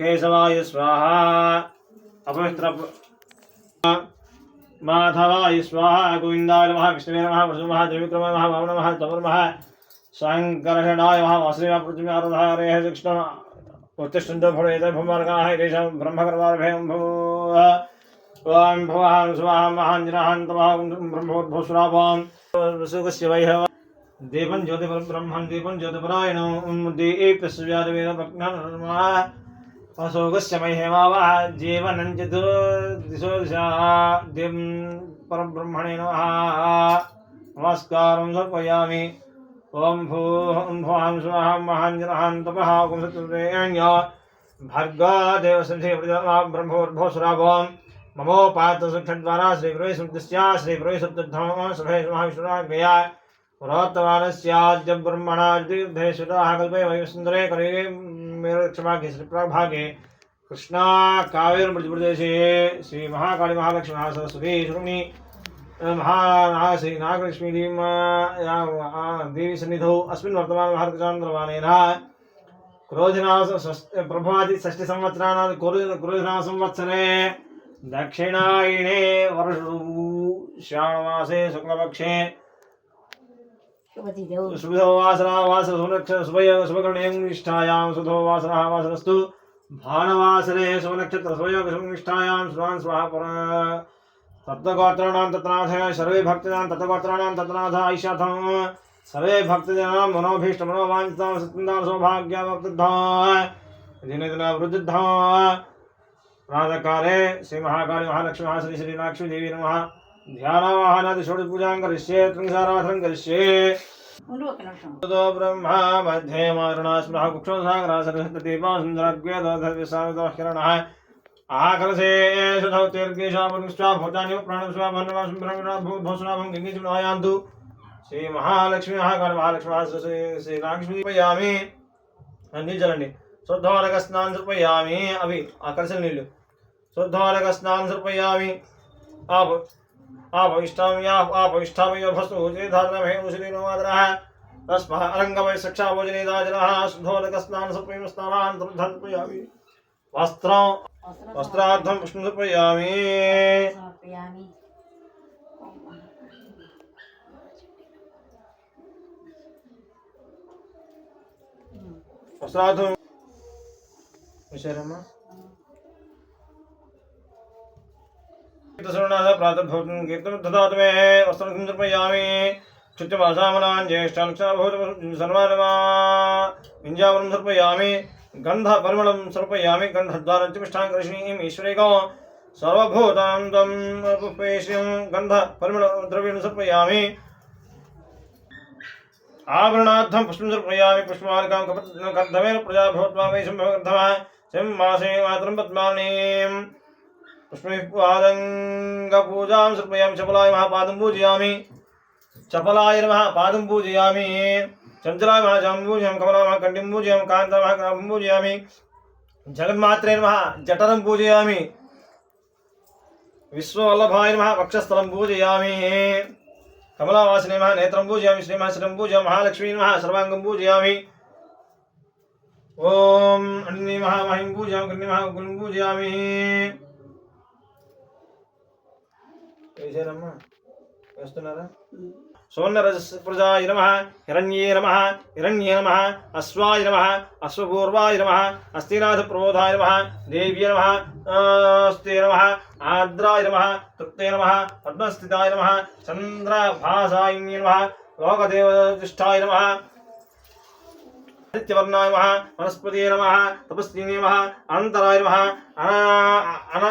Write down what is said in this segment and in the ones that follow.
केशवाय स्वाहा। अपवित्र माधवाय स्वाहा शङ्करषणाय पृथ्वीनारधारेः कृष्ण, उत्तिष्ठन्तो भवेत भूमार्गाः तेषां ब्रह्मकर्मार्भयं भूः ॐ भुवः सुवः महाञ्जनः तमः ब्रह्मोद्भुसुरावां सुखस्य वैहव देवं दीपं ज्योतिपरायणं अशोकस्य मह्यमावः जीवनं चतुर्दिशो दिशा दिं परब्रह्मणे नमः नमस्कारं समर्पयामि ॐ भूः ॐ भुवां स्वः महाञ्जनः तपः कुंसत्रेण्य भर्गदेवसंधे ब्रह्मोर्भोसुराभवं ममोपातसुक्षद्वारा श्रीगुरुवे सप्तस्या श्रीगुरुवे सप्तधमः सभे महाविष्णुराज्ञया पुरोत्तमानस्याद्य ब्रह्मणा युद्धे सुराः कल्पे वैवसुन्दरे करे मेरुक्षभागे श्रीप्रभागे कृष्णा कावेरप्रदेशे श्री महाकाली महालक्ष्मी महासरस्वती शुरुणि महानाग नागलक्ष्मी देवी देवी सन्निधौ। अस्मिन् वर्तमान भारतचान्द्रमानेन क्रोधिनास प्रभवादि षष्टि संवत्सराणां क्रोधिना संवत्सरे दक्षिणायिणे वर्षऋतु श्रावणमासे शुक्लपक्षे शुभो वासरा भानवासरे स्वाहा पर। तत्त्वगोत्राणां सर्वे भक्तानां तत्त्वगोत्राणां तत्रनाथ ऐशाथं सर्वे भक्तजनां मनोभीष्ट मनोवाञ्छितां प्रातःकाले श्रीमहाकाली महालक्ष्मी महाश्री श्रीनाक्ष्मी देवी नमः। ధ్యానవాహనాది షోడి పూజాం కరిష్యే త్రింసారాధనం కరిష్యే బ్రహ్మా మధ్యే మారుణా స్మృహ కుక్షోసాగరాసరసదీపాసుందరగ్వేదోధర్విసామితో హిరణः ఆకలసేషు ధౌతిర్గీషాపునిష్ట్వా భూతాని ప్రాణస్వా భర్ణవాసుబ్రహ్మణా భూభూషణాభం గంగీచునాయాంతు శ్రీ మహాలక్ష్మి మహాకాళ మహాలక్ష్మి శ్రీ లక్ష్మి పయామి అందించండి శుద్ధోరక స్నానం సర్పయామి అవి ఆకర్షణ నీళ్ళు శుద్ధోరక స్నానం సర్పయామి आभविष्ठाम या आभविष्ठाम यो भस्म भोजने धारणमे उजने नोमादरः तस्मः अलङ्गमय शिक्षा भोजने दाजनः शुद्धोदक स्नान सप्रेम स्नानान् धन प्रयामि। वस्त्र वस्त्रार्थं विष्णु प्रयामि। वस्त्रार्थं विषय कीर्तसवर्णाः प्रातर्भवतं कीर्तनं ददातु मे। वस्त्रं समर्पयामि क्षुत्यमासामनान् ज्येष्ठान् विञ्जावनं समर्पयामि गन्धपरिमलं समर्पयामि गन्धद्वारं च मिष्ठां कृष्णीम् ईश्वरेको सर्वभूतां पुष्पेश्यं गन्धपरिमलद्रव्यं समर्पयामि आभरणार्थं पुष्पं समर्पयामि पुष्पमालिकां कर्धमेन प्रजा भूत्वा वै सम्भवगर्धमः सिंहासे मातरं पद्मानीं पुष्पैः समर्पयामि चपलाय महापादं पूजयामि चपलाय नमः, पादं पूजयामि। चञ्चलाय नमः जां पूजयामि। कमलाय नमः, कण्ठीं पूजयामि। कान्ताय कराभं पूजयामि। जगन्मात्रे नमः, जठरं पूजयामि। विश्ववल्लभाय नमः, वक्षस्थलं पूजयामि। कमलावासिने नमः, नेत्रं पूजयामि। श्रीमः श्रीं पूजयामि। महालक्ष्मी नमः, सर्वाङ्गं पूजयामि। ॐ अन्ये महामहिं पूजयामि कन्ये महाकुलं पूजयामि। వేసారమ్మా వేస్తున్నారా? సువర్ణరజస్ప్రజాయ నమ హిరణ్యే నమ హిరణ్యే నమ అశ్వాయ నమ అశ్వపూర్వాయ నమ అస్థినాథ ప్రబోధాయ నమ దేవ్య నమ అస్తే నమ ఆర్ద్రాయ నమ తృప్తే నమ పద్మస్థితాయ నమ చంద్రభాసాయిన్య నమ లోకదేవతిష్టాయ నమ आदित्यवर्णाय नमः, वनस्पतये नमः, तपस्विने नमः, अनन्तराय नमः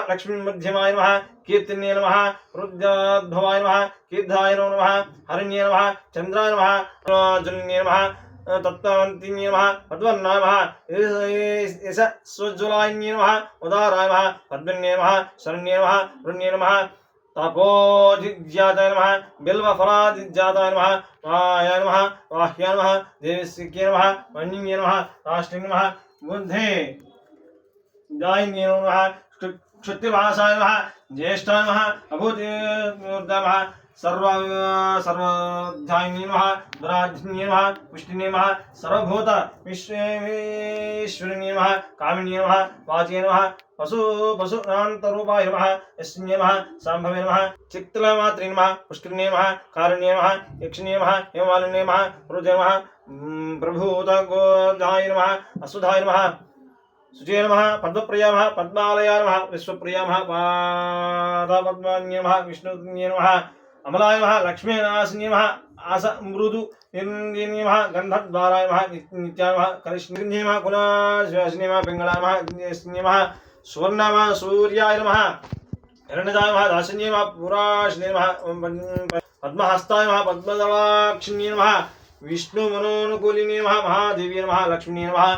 लक्ष्मीमध्यमाय नमः, कीर्तिन्ये नमः, रुद्राद्भवाय नमः, कीर्धाय नमः हरिण्ये नमः, चन्द्राय नमः जन्ये नमः तत्त्ववन्तिन्ये नमः पद्वर्णाय नमः स्वज्वलायन्ये नमः, उदाराय नमः, पद्मन्ये नमः, शरण्ये नमः रुण्ये नमः तपोजिज्ञाताय नमः बिल्वफलादिज्ञाताय नमः वायाय नमः वाह्याय नमः देवस्यके नमः वन्ये नमः बुद्धे जायन्ये नमः क्षुत्तिभासाय नमः ज्येष्ठाय नमः अभूतिमूर्धाय नमः सर्व सर्वाध्यायिनी नमः सर्वभूत पशु पशुनान्तरूपाय नमः यस्मै नमः साम्भवे नमः चित्तलमात्रे नमः प्रभूतगोधाय नमः असुधाय नमः सुजय नमः पद्मप्रिया नमः पद्मालया नमः विश्वप्रिया नमः पादपद्मान्य नमः विष्णुन्ये नमः अमलाय नमः लक्ष्मीनाशिन्ये नमः आस मृदु निर्निन्ये नमः गन्धद्वाराय नमः नित्याय नमः करिष्णिन्ये नमः कुलाश्वासिन्ये नमः पिङ्गलाय नमः यज्ञस्ये नमः सुवर्णाय नमः सूर्याय नमः हिरण्यदाय नमः दासिन्ये नमः पुराशिन्ये नमः पद्महस्ताय नमः पद्मदलाक्षिण्ये नमः विष्णुमनोनुकूलिनी नमः महादेवी नमः लक्ष्मी नमः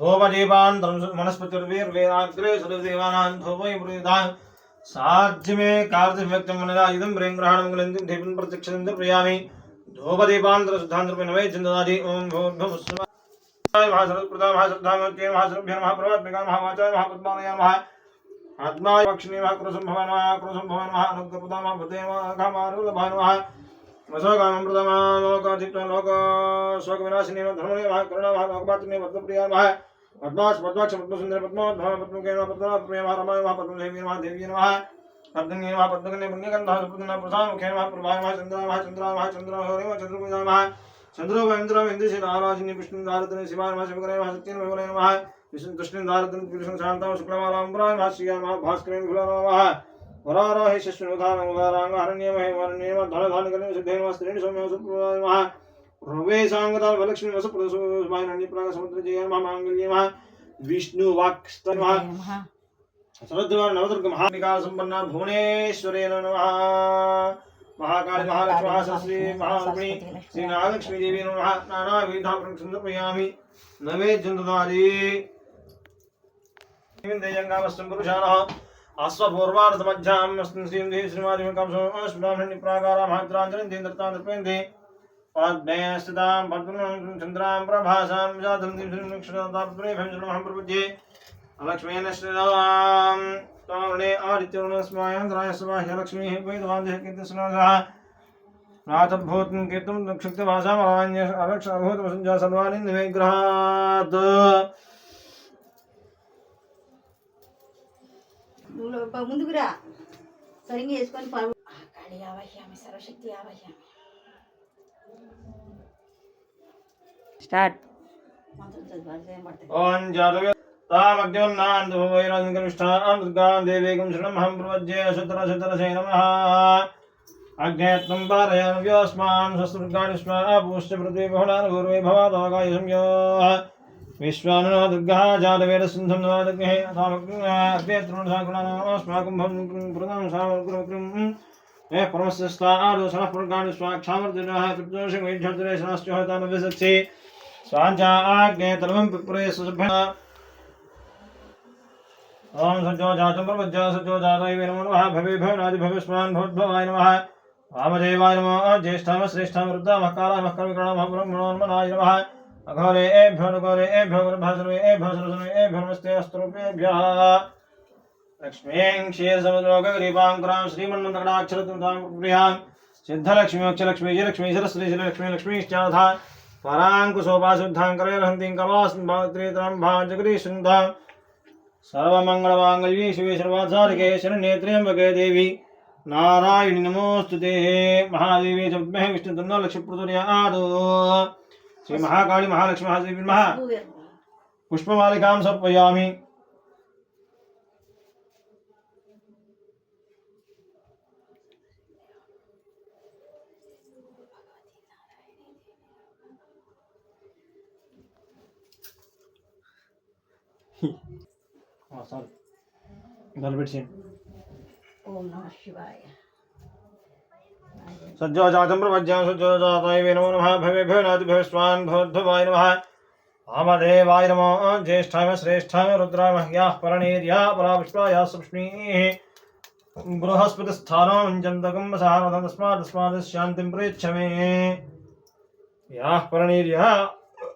धूपदीपान् वनस्पतिर्वीर्वीराग्रे सदेवानां धूपोऽयं प्रतिगृह्यतां साध्यमे कार्तिव्यक्तं मनरा इदं प्रेम ग्रहणं गलन्तिं देवं प्रत्यक्षं दर्पयामि धूपदीपान्तර शुद्धान्तरपे नवे चिन्तदादि ॐ भूर्भुवः स्वः महासरस्प्रदा महाश्रद्धामत्ये महासरभ्य नमः। प्रवात्मिका महावाचाय महापद्मालया नमः। आत्माय पक्षिणे नमः। क्रोशम्भवाय नमः। क्रोशम्भवाय नमः। अनुग्रहप्रदा नमः बुद्धे नमः। कामारुलभाय नमः प्रदमा लोकाधिप्त लोक शोकविनाशिने नमः। धर्मणे नमः करुणा लोकपात्रिणे पद्मप्रिया नमः। पद्माक्ष पद्माक्ष पद्मसुन्दर पद्मोद्भव पद्मके नमः पद्मप्रिय नमः रमाय नमः नमः देवी नमः पद्मन्ये नमः पद्मकन्ये पुण्यगन्धः सुप्रदना प्रसामुखे नमः, प्रभाय नमः, चन्द्राय नमः चन्द्राय नमः चन्द्राय नमः चन्द्रपूजा नमः चन्द्रोपन्द्रम इन्द्रशील आराजिनी विष्णु दारदने शिवाय नमः शिवकरे नमः सत्येन विमले नमः, विष्णु तुष्टिं दारदने पुरुषं शान्तां शुक्लमालाम्बराय नमः श्रिया नमः भास्करेण विफला नमः, वरारोहे शिष्णुधानं उदाराङ्ग हरण्यमहे वर्ण्येम धन धान करेण सिद्धे नमः सौम्य सुप्रभाय नमः प्रवेशाङ्गदा वलक्ष्मी वसुप्रदसुभाय नन्दिप्राग समुद्र जय नमः माङ्गल्ये नमः महाकाली महालक्ष्मी महासरस्वती महालक्ष्मी श्री नागलक्ष्मी देवी नमः नाना विधा संदर्पयामि नवेद्यं ददाति देयङ्गावस्तं पुरुषाणः अश्वपूर्वार्धमध्याम् अस्मिन् श्रीं देवी सोमस्ब्राह्मणि प्राकारा महात्राञ्जलिं देन्द्रतां दर्पयन्ति पद्मे स्थितां पद्मं चन्द्रां प्रभासां जातं श्रीं नक्षत्रतां भंजनमहं प्रपद्ये लक्ष्मीन श्रीराम तावणे आदित्यवर्णस्मायन्द्राय स्वाह्य लक्ष्मीः वेदवान्धः कीर्तिस्नागः नाथभूतं कीर्तं नक्षत्रभाषामराण्य अरक्षभूतवसञ्जा सर्वानिन्दविग्रहात् నువ్వు ప- ముందుకు రా సరిగ్గా వేసుకొని పరు కాళీ ఆవహ్యామి సర్వశక్తి ఆవహ్యామి ಸ್ಟಾರ್ಟ್ ಓಂ ಜಾತಕ तामग्निर्नान्दभवैरङ्गविष्ठान् देवीगुं शृणमहं प्रवज्ये शतरशतरसे नमः अग्ने त्वं पारयानव्योऽस्मान् स्वस्मृगाणि स्म पूष्य पृथ्वीबहुलानुगुर्वे भवादोगाय संयोः विश्वानुना दुर्गः जातवेदसिन्धं नवादग्निः तामग्निः अस्माकं भवन् कृतं सामग्रमग्निम् सामग्रमकृं हे परमस्य स्तादु सनः स्वाक्षामर्जुनः तृप्तोषं वैढ्यर्जुने शनाश्चोहतानव्यसत्सि स्वाञ्चा आज्ञे तलवं पिप्रे सुसभ्य ॐ सज्जो जातं प्रपज्य सज्जो जातैवे नमो नमः भवे भवनादि भवस्मान् भवद्भवाय नमः वामदेवाय नमः ज्येष्ठाम श्रेष्ठाम वृद्धामः कालामः कर्मिकणामः ब्रह्मणोन्मनाय नमः अघोरे एभ्यो नुघोरे एभ्यो गर्भः सर्वे एभ्यो सरस्वने एभ्यो नमस्ते अस्तुभ्येभ्यः लक्ष्मीं क्षीरसमुद्रोगरीपाङ्कुरां श्रीमन्मन्तकटाक्षरतुन्द्रियाँ सिद्धलक्ष्मीक्षलक्ष्मी लक्ष्मी सरस्वती लक्ष्मी लक्ष्मीश्चाथा पराङ्कुशोपाशुद्धां करैर्हन्तीं महालक्ष्मी సారీ దాన్ని పెట్టి ఓం నమ శివాయ सज्जो जातं प्रपज्यं सज्जो जाताय वे नमो नमः भवेभ्यो नातिभ्यो स्वान् भवद्भवाय नमः वामदेवाय नमो ज्येष्ठाय श्रेष्ठाय रुद्राय मह्याः परणेर्या परा पुष्पाया सुष्णीः बृहस्पतिस्थानो मञ्चन्तकं वसावदं तस्मात् तस्मात् शान्तिं प्रेच्छ मे याः परणेर्या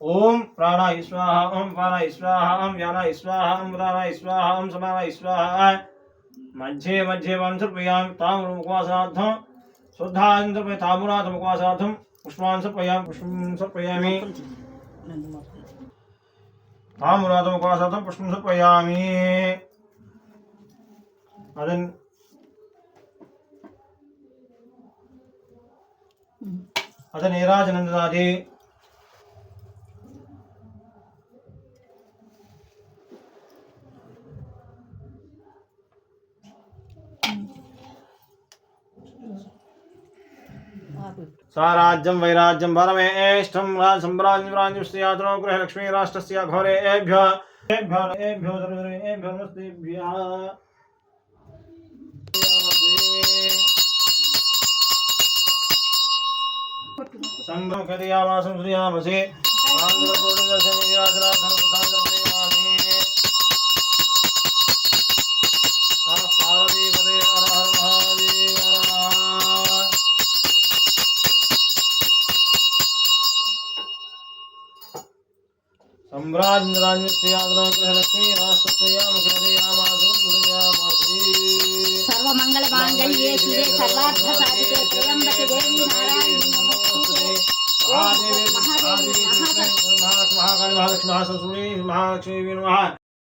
ओम प्राणाय स्वाहा ओम प्राणाय स्वाहा ओम व्यानाय स्वाहा ओम उदानाय स्वाहा ओम समानाय स्वाहा मध्ये मध्ये वंसर्पयामि ताम्रमुखवासार्थं शुद्धान् सर्पय ताम्रातमुखवासार्थं पुष्पान् सर्पयामि पुष्पं सर्पयामि ताम्रातमुखवासार्थं पुष्पं सर्पयामि அதன் அதன் स्वराज्यं वैराज्यम परमे एष्टं सम्राज्यं राज्यं श्रीयात्रो गृह लक्ष्मी राष्ट्रस्य घोरे एभ्यो एभ्यो एभ्यो एभ्यो नस्तेभ्यः संभव करियावासं श्रियामसि। आंध्र पूर्णिमा से विराजराधन ब्राज राज श्रीयाद्रम कृष्ण लक्ष्मी राष्ट्रयाम कृष्णयाम सर्व मंगल मांगल्ये शिवे सर्वार्थ साधिके त्र्यंबके देवी नारायणी नमोस्तुते महादेवी महादेवी महाकाली महालक्ष्मी महासरस्वती महालक्ष्मी नमः